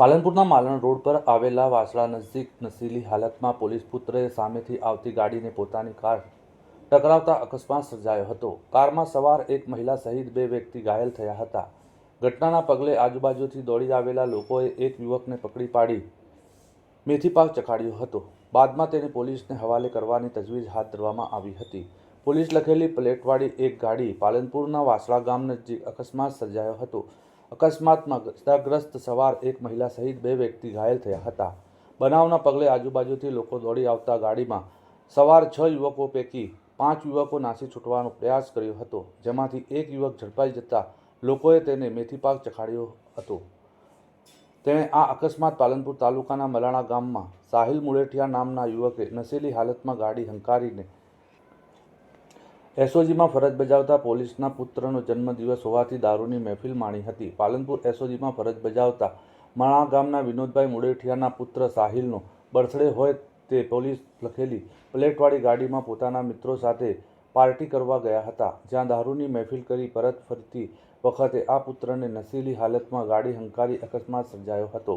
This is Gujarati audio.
પાલનપુરના માલણ રોડ પર આવેલા વાસળા નજીક નશીલી હાલતમાં પોલીસ પુત્રએ સામેથી આવતી ગાડીને પોતાની કાર ટકરાવતા અકસ્માત સર્જાયો હતો. કારમાં સવાર એક મહિલા સહિત બે વ્યક્તિ ઘાયલ થયા હતા. ઘટનાના પગલે આજુબાજુથી દોડી આવેલા લોકોએ એક યુવકને પકડી પાડી મેથી પાક ચખાડ્યો હતો. બાદમાં તેને પોલીસને હવાલે કરવાની તજવીજ હાથ ધરવામાં આવી હતી. પોલીસ લખેલી પ્લેટવાળી એક ગાડી પાલનપુરના વાસળા ગામ નજીક અકસ્માત સર્જાયો હતો. અકસ્માતમાં ઇજાગ્રસ્ત સવાર એક મહિલા સહિત બે વ્યક્તિ ઘાયલ થયા હતા. બનાવના પગલે આજુબાજુથી લોકો દોડી આવતા ગાડીમાં સવાર છ યુવકો પૈકી પાંચ યુવકો નાસી છૂટવાનો પ્રયાસ કર્યો હતો, જેમાંથી એક યુવક ઝડપાઈ જતા લોકોએ તેને મેથીપાક ચખાડ્યો હતો. તેણે આ અકસ્માત પાલનપુર તાલુકાના મલાણા ગામમાં સાહિલ મુળેઠિયા નામના યુવકે નશેલી હાલતમાં ગાડી હંકારીને એસઓજીમાં ફરજ બજાવતા પોલીસના પુત્રનો જન્મદિવસ હોવાથી દારૂની મહેફિલ માણી હતી. પાલનપુર એસઓજીમાં ફરજ બજાવતા માણા ગામના વિનોદભાઈ મુડેઠિયાના પુત્ર સાહિલનો બર્થડે હોય તે પોલીસ લખેલી પ્લેટવાળી ગાડીમાં પોતાના મિત્રો સાથે પાર્ટી કરવા ગયા હતા. જ્યાં દારૂની મહેફિલ કરી પરત ફરતી વખતે આ પુત્રને નશીલી હાલતમાં ગાડી હંકારી અકસ્માત સર્જાયો હતો.